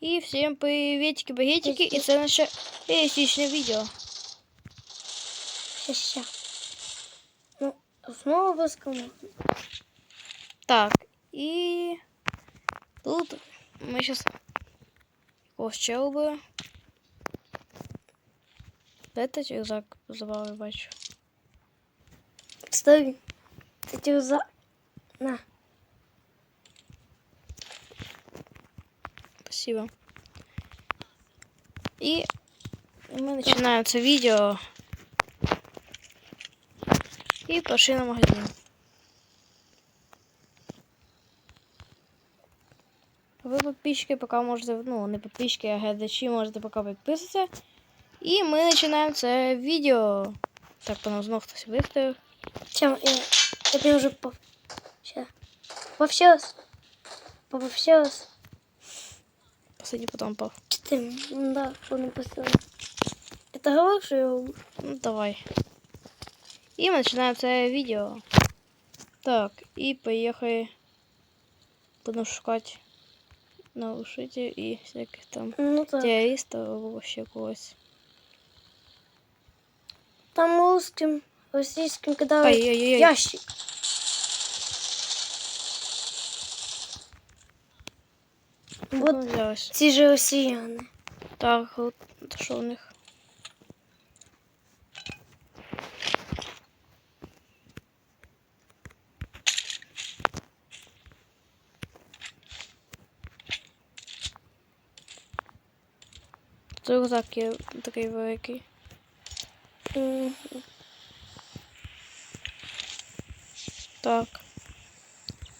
І всім приветики, багетики, і це наше естічне відео. Ща, ща. Ну, знову без команд. Так, і тут ми зараз якогось чел би. Де ти рюкзак забрали, бачу. Стой. Ти ті за... На. Спасибо. И мы начинаем это видео. И пошли на магазин. Ви подписчики пока можете, ну, не подписчики, а глядачі можете пока підписатися. І ми починаємо це відео. Так, по знов хтось виставив. Чем я... Я уже по... Ща. Попав ще раз. Попав ще раз. Посиді потім пав. Чотири. Ну да, що не поставили. Это говорив, що я його... Ну, давай. И мы начинаем це видео. Так, и поехали. Будем шукать наушитель и всяких там Ну так. террористов або вообще когось. Там русским, російським кидали Ай-яй-яй. ящик. Вот Вот взялась. ці же росіяни. Так, вот що у них. Тут рюкзак є такий великий. М, Так.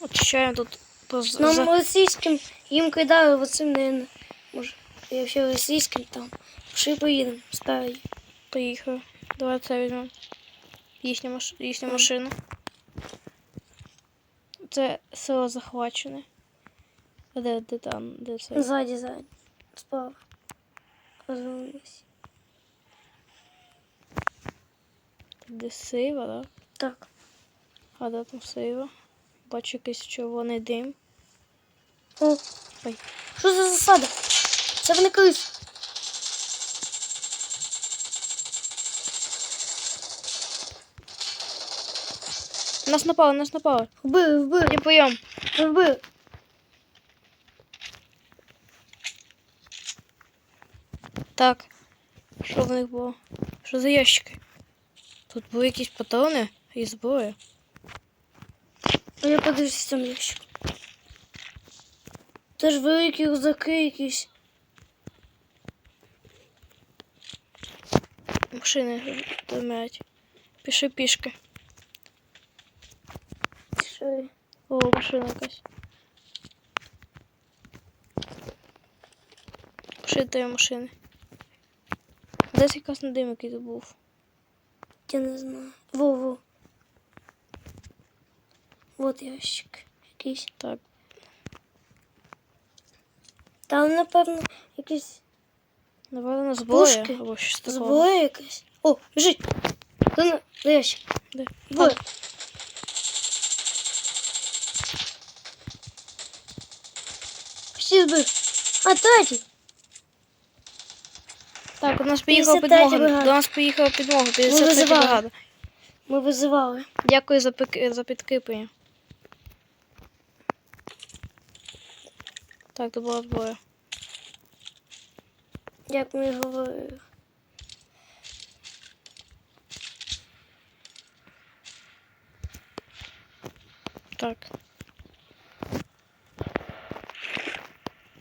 Очищаємо тут поз... Нам за- російським їм кидали оцим, наверное, може, якщо російським там. Пошли поїдемо, ставить. Поїхали. Давай це візьмемо. Їхню, маш... їхню Так. машину. Це село захвачене. А де, де там? Де це? Ззаді, ззаді. Справа. Розвернулись. Де сива, так? Так. А де там сива? Бачу якийсь червоний дим. Ой. що за засада? Це вони колись. Нас напали, нас напали. Вбили, вбили, Не поєм. вбили. Так. Що в них було? Що за ящики? Тут були якісь патрони і зброя. А я подивлюся там ящик. Це ж великі рюкзаки якісь. Машини димять. Піши пішки. Що? О, машина якась. Пішли тої машини. Десь якась на дим, який тут був. Я не знаю. Во, во. Вот ящик якийсь. Так. Там, напевно, якийсь Напевно, зброя Пушки. або щось таке. зброя якась. О, біжить. До, на- до ящик. Де? Двоє. Всі збив. А третій. Так, у нас поїхала 53 підмога. бригада. До нас поїхала підмога, 53 визивали. бригада. Ми визивали. Дякую за, пик... за підкріплення. Так, тут була зброя. Як ми говорили. Так.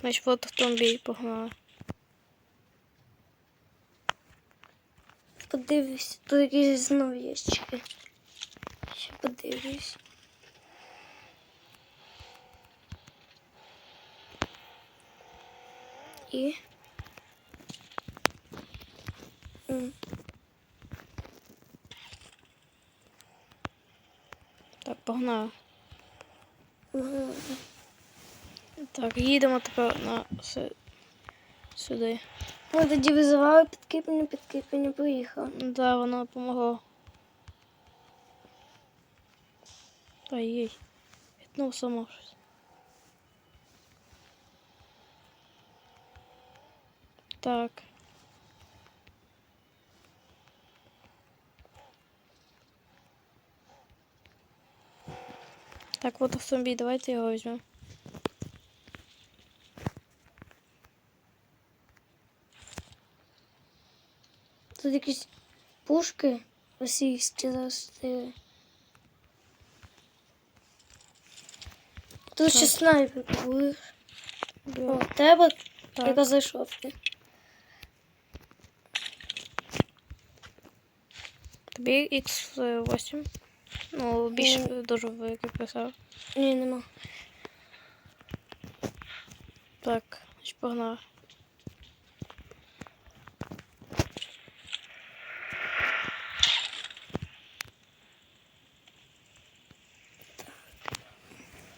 Значить, от автомобіль погнали. Подивлюсь. Тут якісь знову ящики. Ще подивлюсь. І. Так, погнали. Так, їдемо тепер на сюди. Ми тоді визивали підкріплення, підкріплення поїхало. Да, воно допомогло. Ай-ей. Віднув само щось. Так. Так, вот автомобіль, давайте його візьмемо. Тут якісь пушки російські застили. Тут ще снайпер були. О, тебе, яка зайшов ти. Тобі X8. Ну, більше дуже великий писав. Ні, нема. Так, погнали.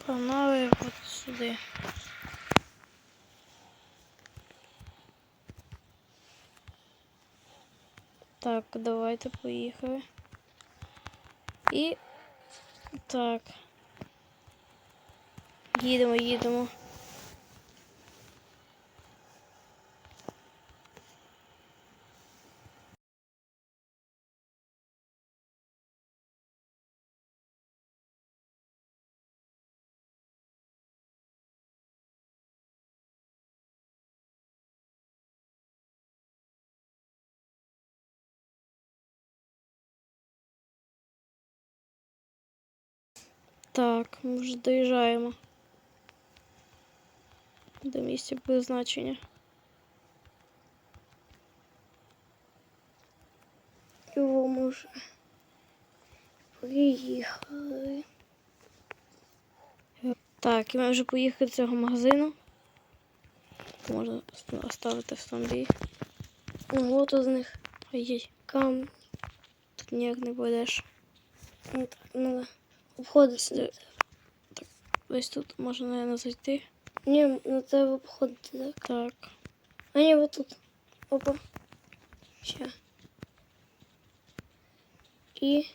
Погнали от сюди. Давайте поїхали. І так. Їдемо, їдемо. Так, ми вже доїжджаємо до місця призначення. Його може. Приїхали. Так, і ми вже поїхали до цього магазину. Можна оставити автомобіль. Ого, тут з них Ай-яй, камінь. тут ніяк не пойдеш. Ну, ну, обходити. Ось тут можна, наверное, зайти. Ні, на тебе обходити, так. Так. А ні, вот тут. Опа. Ще. І.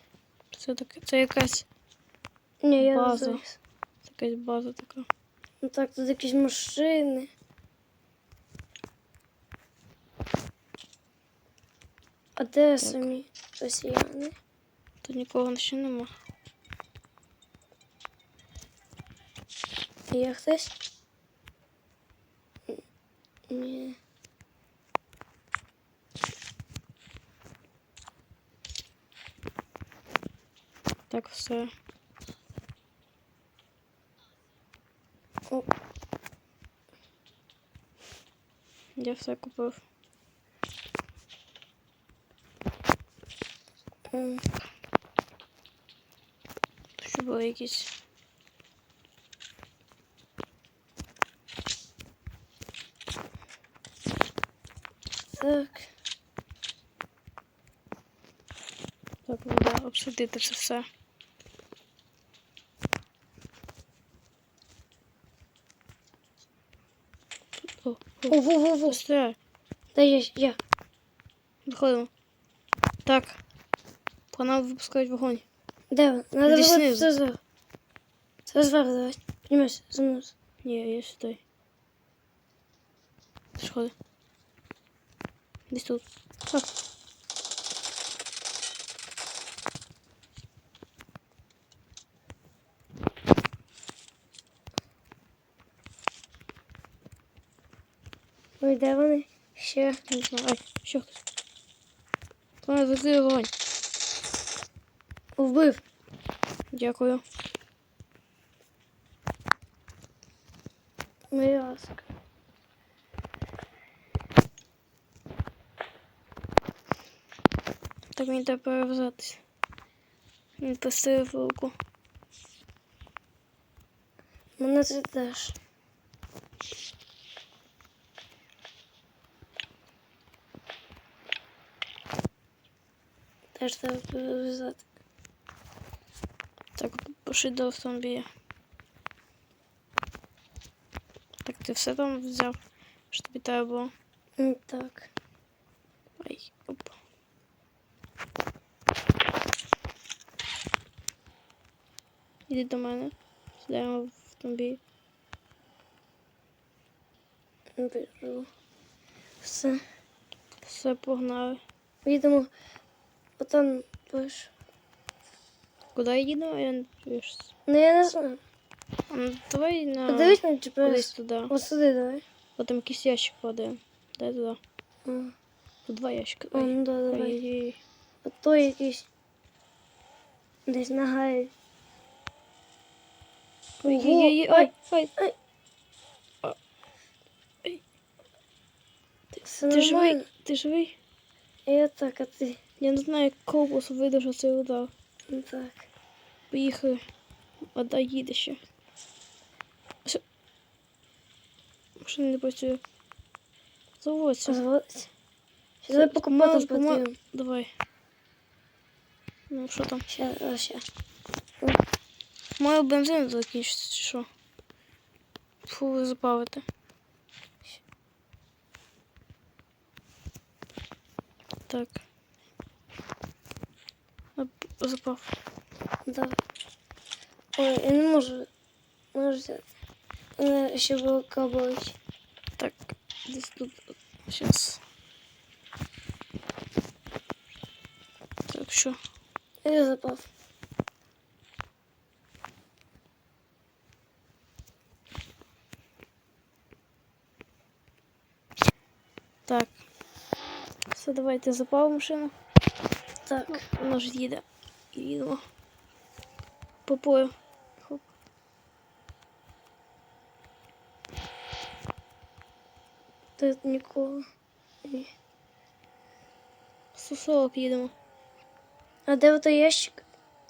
Це таке. Це якась, Ні, я База. зараз. це якась база така. Ну так, тут якісь машини. А де самі росіяни? Тут нікого ще нема. Є хтось? Ні. Так, все. О, Я все купив. ще були якісь. Так. Так, треба обсудити це все. О, о, во, во. Стой, Да я, я. доходимо. Так. Пора випускають вогонь. Де ви? Надо Іди було знизу. це зверху давай. Піднімайся, за мною. Ні, я сюди. Ти ж ходи. Десь тут. А. Ой, де вони? Ще. Не знаю. Ай, що хтось. Пора закрив вогонь. Вбив. Дякую. Будь ласка. Так мені треба перев'язатися. Він поставив руку. Мене це теж. Теж треба перев'язати. Так, пошли до автомобіля. Так, ти все там взяв? Що тобі треба було? Так. Іди до мене. Сідаємо в автомобіль. Беру. Все. Все, погнали. Їдемо. Потім пиш. Куди їдемо? Я не пишу. Ну я не знаю. А, ну, давай на Подивись на кудись GPS. туди. Ось сюди давай. Потім якийсь ящик кладемо. Дай туди. А, Тут два ящика. а, Ой. ну да, давай. Ой-ой-ой. А то якийсь. Десь на гаї. Ой-ой-ой. Ой, Ой, ой. Все Ти живий? нормально. Ти живий? Я так, а ти. Я не знаю, як ковбус видержав цей удар. Ну так. Поїхали. Вода їде ще. Все. Машина не працює. Заводься. Заводиться. Ще давай по Помалу, капотам помалу. подивимо. Давай. Ну, що там? Ще, а, ще. Має бензин закінчиться, чи що? Фу, запалите. Так. Запав. Да. Ой, я не можу. Можу взяти. Мене ще було. Так, десь тут. Сейчас. Так, що? Я запав. Так. Все, давайте запав машину. Так. Вона ж їде. Їдемо. По пою. Хоп. Тут нікого. Ні. 140 їдемо. А де ото ящик?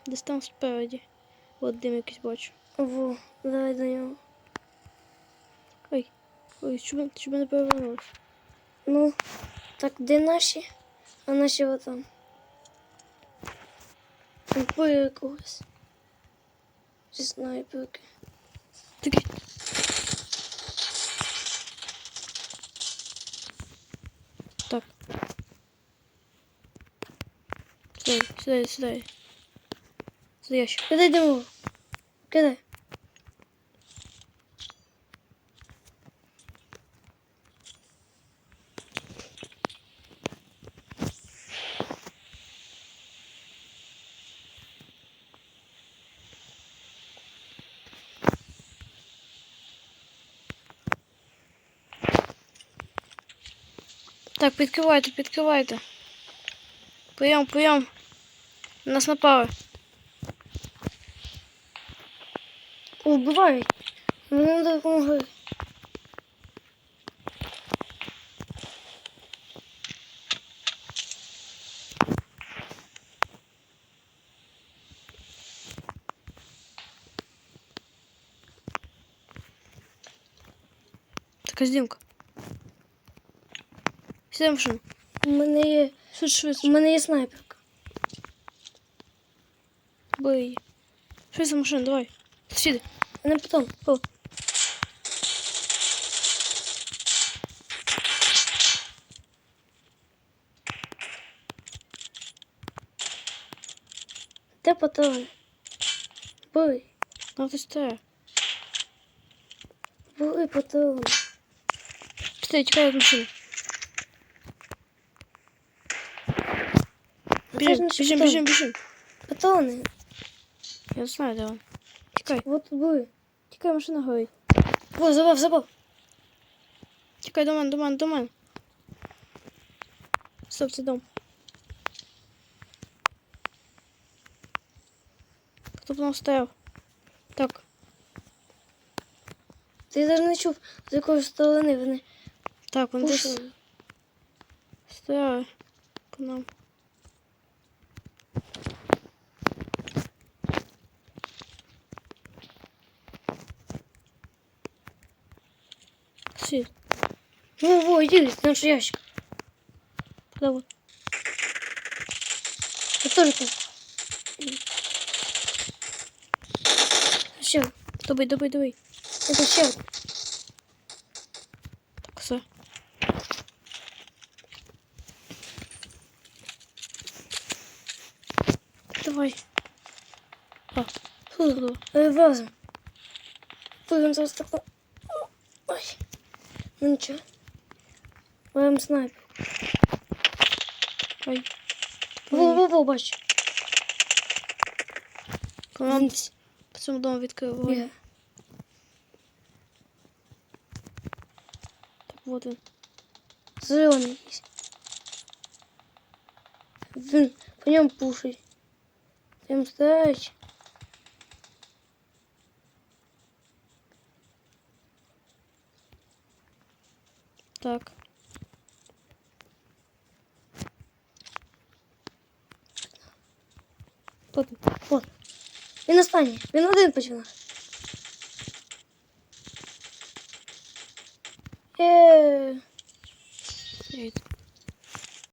Десь там спереді. От дим якийсь бачу. Во, давай до нього. Ой, ой, щоб, щоб не перевернулося. Ну, так де наші? А наші отам. Бою якогось. Зі снайперки. Такий. Так. Сюди, сюди, сюди. Сюди ящик. Кидай диму. Кидай. Так, підкривайте, підкривайте. Прийом, прийом. Нас напали. Убивають. Мені допомогли. Така здімка. В. У мене є. У мене є снайперка. Бий. Швидше в машину, давай. Сідай. А не потім. О. Де потім? Бий. Там хтось стояє. Бий потім. Стой, тікай від машини. Біжим, біжим, біжим, біжим. Патрони. Я знаю, він. Тікай, Вот бий. тікай, машина горить. Во, забав, забав. Тікай до мене, до мене, до мене. Стоп, це дом. Хто б нам стояв? Так, Ти навіть не чув, з якої сторони вони так, вони десь пушили. стояли по нам. Сі, Во, во, йди, наш ящик. давай. Я теж там. Добий, добий, добий. це ще. один. Так, все. Давай. А, Фу, е, вазом. Фу, він зараз так. Ой. Ну нічого. Маємо снайпер. Ой. Во, во, во, бач. Коли нам Він по цьому дому відкрив вогонь. бігає. Так, от він. Зелений якийсь. Він по ньому пушить. Там стоять. Так. Тут. От. Він останній. Він один починає. Е, Я йду.